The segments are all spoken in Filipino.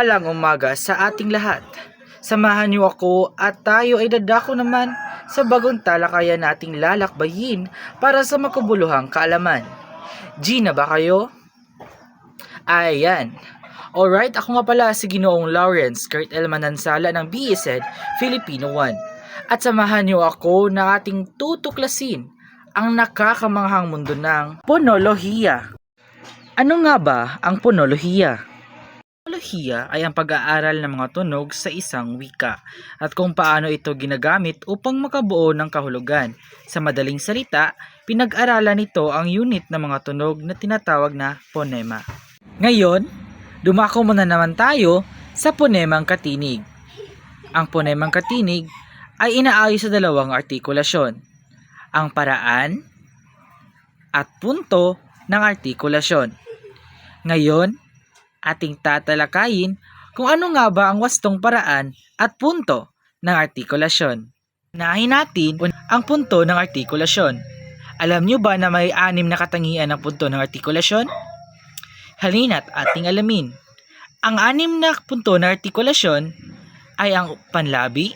Mapagpalang umaga sa ating lahat. Samahan niyo ako at tayo ay dadako naman sa bagong talakayan nating lalakbayin para sa makabuluhang kaalaman. G na ba kayo? Ayan. Alright, ako nga pala si Ginoong Lawrence Kurt L. Manansala ng BSED Filipino 1. At samahan niyo ako na ating tutuklasin ang nakakamanghang mundo ng ponolohiya. Ano nga ba ang ponolohiya? Ponolohiya ay ang pag-aaral ng mga tunog sa isang wika at kung paano ito ginagamit upang makabuo ng kahulugan. Sa madaling salita, pinag-aralan nito ang unit ng mga tunog na tinatawag na ponema. Ngayon, dumako muna naman tayo sa ponemang katinig. Ang ponemang katinig ay inaayos sa dalawang artikulasyon, ang paraan at punto ng artikulasyon. Ngayon, ating tatalakayin kung ano nga ba ang wastong paraan at punto ng artikulasyon. Nahin natin ang punto ng artikulasyon. Alam nyo ba na may anim na katangian ng punto ng artikulasyon? Halina't ating alamin. Ang anim na punto ng artikulasyon ay ang panlabi,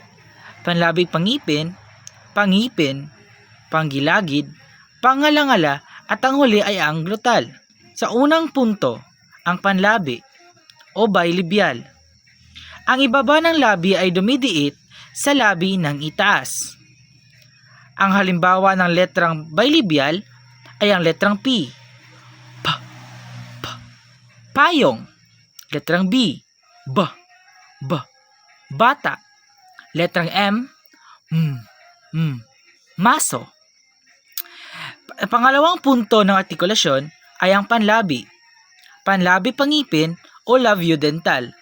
panlabi pangipin, pangipin, panggilagid, pangalangala at ang huli ay ang glutal. Sa unang punto, ang panlabi o bilibyal. Ang ibaba ng labi ay dumidiit sa labi ng itaas. Ang halimbawa ng letrang bilibyal ay ang letrang P. P. P. Payong. Letrang B. B. B. Bata. Letrang M. M. M. Maso. Pa- Pangalawang punto ng artikulasyon ay ang panlabi. Panlabi pangipin o labiodental.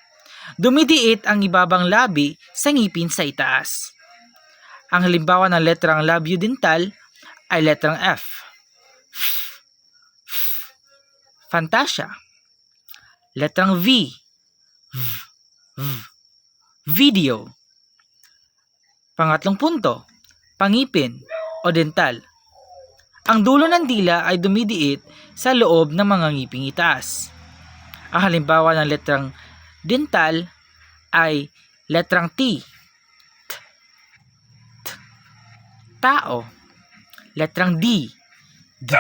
Dumidiit ang ibabang labi sa ngipin sa itaas. Ang halimbawa ng letrang labiodental ay letrang F. Fantasia. Letrang V. V. V. Video. Pangatlong punto, pangipin o dental. Ang dulo ng dila ay dumidiit sa loob ng mga ngiping itaas. Ang halimbawa ng letrang dental ay letrang T. Tao. Letrang D. D.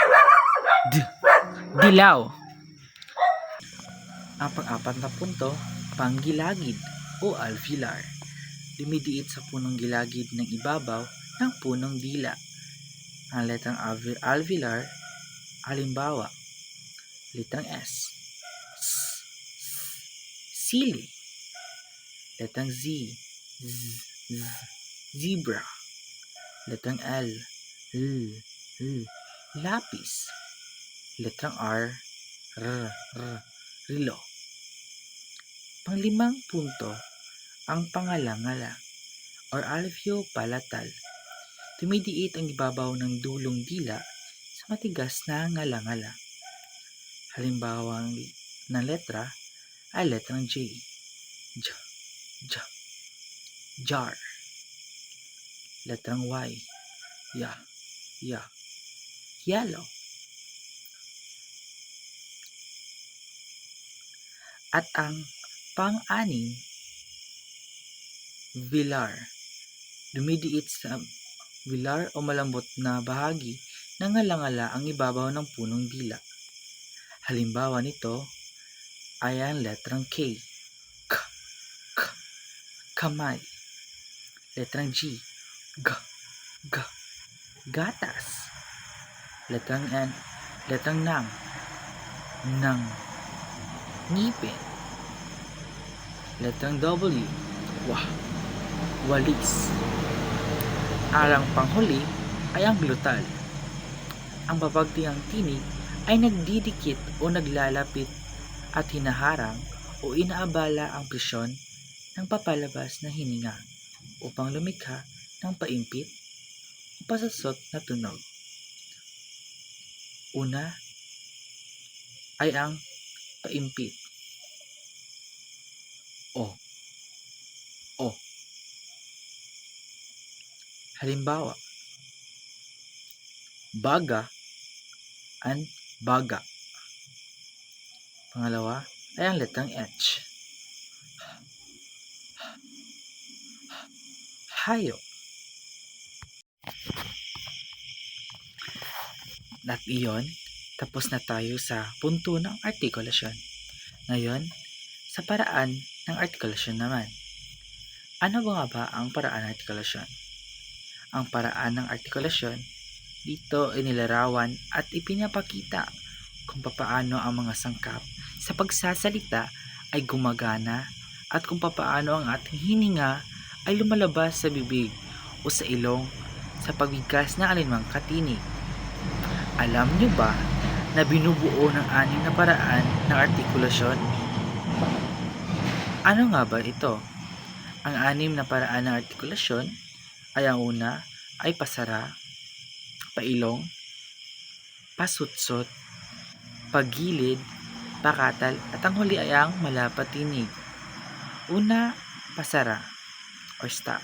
D. Dilaw. Ang pang-apat na punto, panggilagid o alveolar. Dumidiit sa punong gilagid ng ibabaw ng punong dila. Ang letrang alve- alveolar, halimbawa, letrang. S. Sili. Letrang Z. Z. Z. Zebra. Letrang L. L. L. Lapis. Letrang R. R. R. Rilo. Panglimang punto, ang pangalangala or alveopalatal. Tumidiit ang ibabaw ng dulong dila sa matigas na ngalangala. Halimbawa ng letra ay letrang J. J. J. Jar. Letrang Y. Ya. Ya. Yellow. At ang pang-anim, villar. Dumidiit sa villar o malambot na bahagi ng ngalangala ang ibabaw ng punong dila. Halimbawa nito ay ang letrang K. K. K. Kamay. Letrang G. G. G. Gatas. Letrang N. Letrang NANG. Nang. Ngipin. Letrang W. Wah. Walis. Arang panghuli ay ang glutal. Ang babagtingang tinig ay nagdidikit o naglalapit at hinaharang o inaabala ang presyon ng papalabas na hininga upang lumikha ng paimpit o pasasot na tunog. Una ay ang paimpit. O. O. Halimbawa, baga and baga. Pangalawa ay ang letrang H. Hayop. At iyon, tapos na tayo sa punto ng artikulasyon. Ngayon, sa paraan ng artikulasyon naman. Ano ba nga ba ang paraan ng artikulasyon? Ang paraan ng artikulasyon, dito inilarawan at ipinapakita kung papaano ang mga sangkap sa pagsasalita ay gumagana at kung papaano ang ating hininga ay lumalabas sa bibig o sa ilong sa pagbigas ng alinmang katinig. Alam niyo ba na binubuo ng anim na paraan ng artikulasyon? Ano nga ba ito? Ang anim na paraan ng artikulasyon ay ang una ay pasara, pailong, pasutsot, pagilid, pakatal at ang huli ay ang malapatinig. Una, pasara or stop.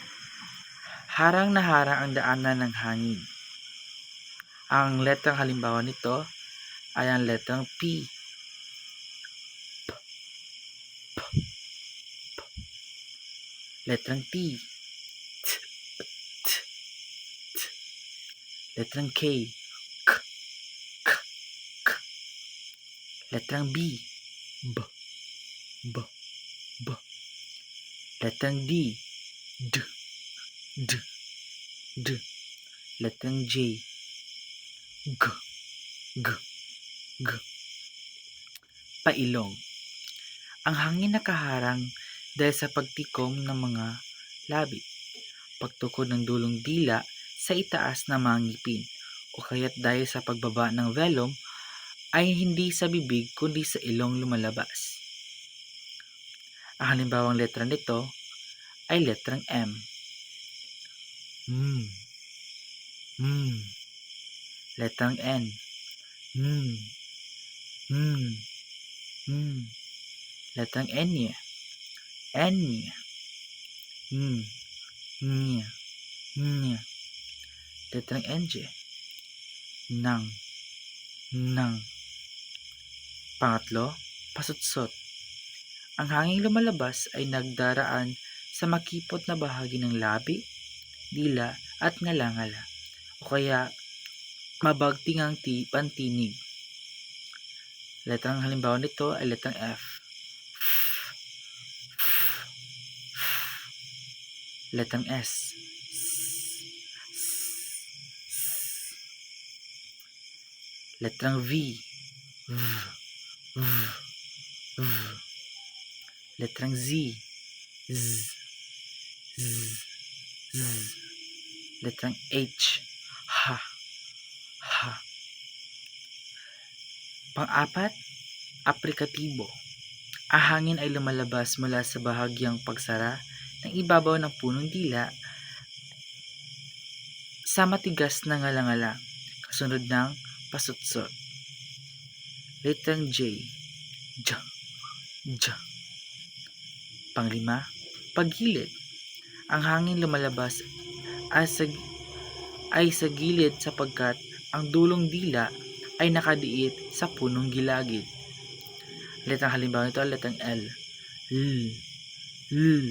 Harang na harang ang daanan ng hangin. Ang letrang halimbawa nito ay ang letrang P. P. Letrang T. Letrang. K. K. K. Letrang B. B. B. B. Letrang D. D. D. D. Letrang J. G. G. G. Pailong. Ang hangin nakaharang dahil sa pagtikom ng mga labi. Pagtukod ng dulong dila sa itaas na mga ngipin o kaya't dahil sa pagbaba ng velum ay hindi sa bibig kundi sa ilong lumalabas. Ang halimbawang letra nito ay letrang M. Mm. Mm. Letrang N. Mm. Mm. Mm. Letrang N niya. N niya. Mm. Niya. Niya. Letrang N niya. Nang. Nang. Pangatlo, pasutsot. Ang hanging lumalabas ay nagdaraan sa makipot na bahagi ng labi, dila at ngalangala o kaya mabagting ang ti pantinig. Letrang halimbawa nito ay letrang F. Letrang S. Letrang V. V. V. V. Letrang Z. Z. Z. Z. Letrang H. Ha. Ha. Pang-apat, aplikatibo. Ang hangin ay lumalabas mula sa bahagyang pagsara ng ibabaw ng punong dila sa matigas na ngalangala kasunod ng pasutsot. Letrang J. J. J. Panglima, paggilid. Ang hangin lumalabas ay sa, ay sa gilid sapagkat ang dulong dila ay nakadiit sa punong gilagid. Letrang halimbawa nito ay letrang L. L. L.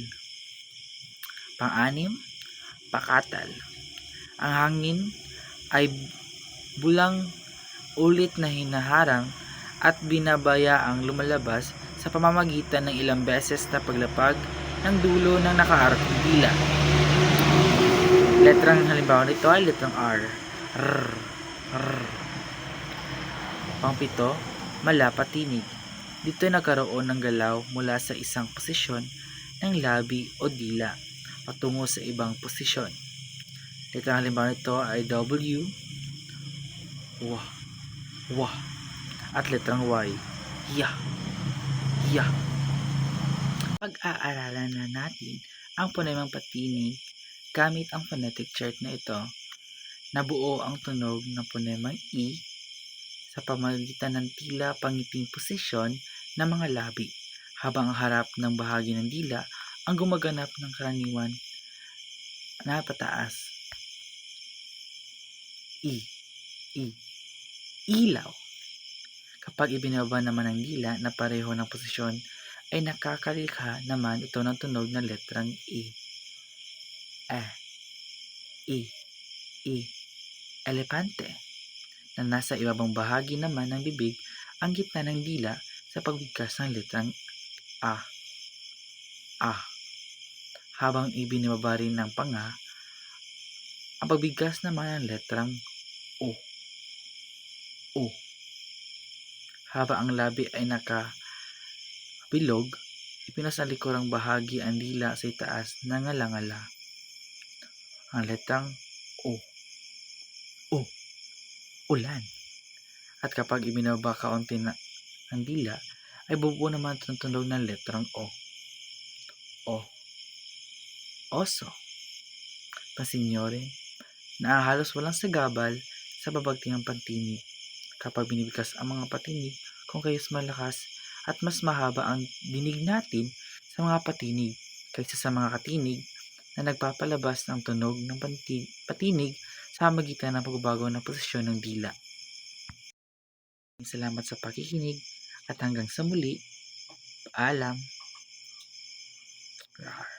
Pang-anim, pakatal. Ang hangin ay bulang ulit na hinaharang at binabayaang lumalabas sa pamamagitan ng ilang beses na paglapag ng dulo ng nakaarkong dila. Letrang halimbawa nito ay letrang R. R. R. Pangpito, malapatinig. Dito nagkaroon ng galaw mula sa isang posisyon ng labi o dila patungo sa ibang posisyon. Letrang halimbawa nito ay W, W, W, at letrang Y, Ya, Ya. Pag-aaralan na natin ang ponemang patinig gamit ang phonetic chart na ito. Nabuo ang tunog ng ponemang I sa pamagitan ng tila pangiting posisyon ng mga labi habang ang harap ng bahagi ng dila ang gumaganap ng karaniwan na pataas. I. I. Ilaw. Kapag ibinaba naman ang dila na pareho ng posisyon, ay nakakalikha naman ito ng tunog na letrang I. E, I, I, elepante, na nasa ibabang bahagi naman ng bibig ang gitna ng dila sa pagbigkas ng litrang A. A. Habang ibinibaba rin ng panga, ang pagbigkas naman ng letrang O. O. Habang ang labi ay nakabilog, ipinas ang likurang bahagi ang dila sa itaas na ngalangala. Ang letrang O. O. Ulan. At kapag ibinaba kaunti na ang dila, ay bubuo naman ang tunog ng letrang O. O. Oso. Pasinyorin, na halos walang sagabal sa babagting ng pantinig. Kapag binibigkas ang mga patinig, kung kayos malakas at mas mahaba ang dinig natin sa mga patinig kaysa sa mga katinig na nagpapalabas ng tunog ng patinig sa magitan ng pagbabago ng posisyon ng dila. Salamat sa pakikinig at hanggang sa muli, paalam. Rawr.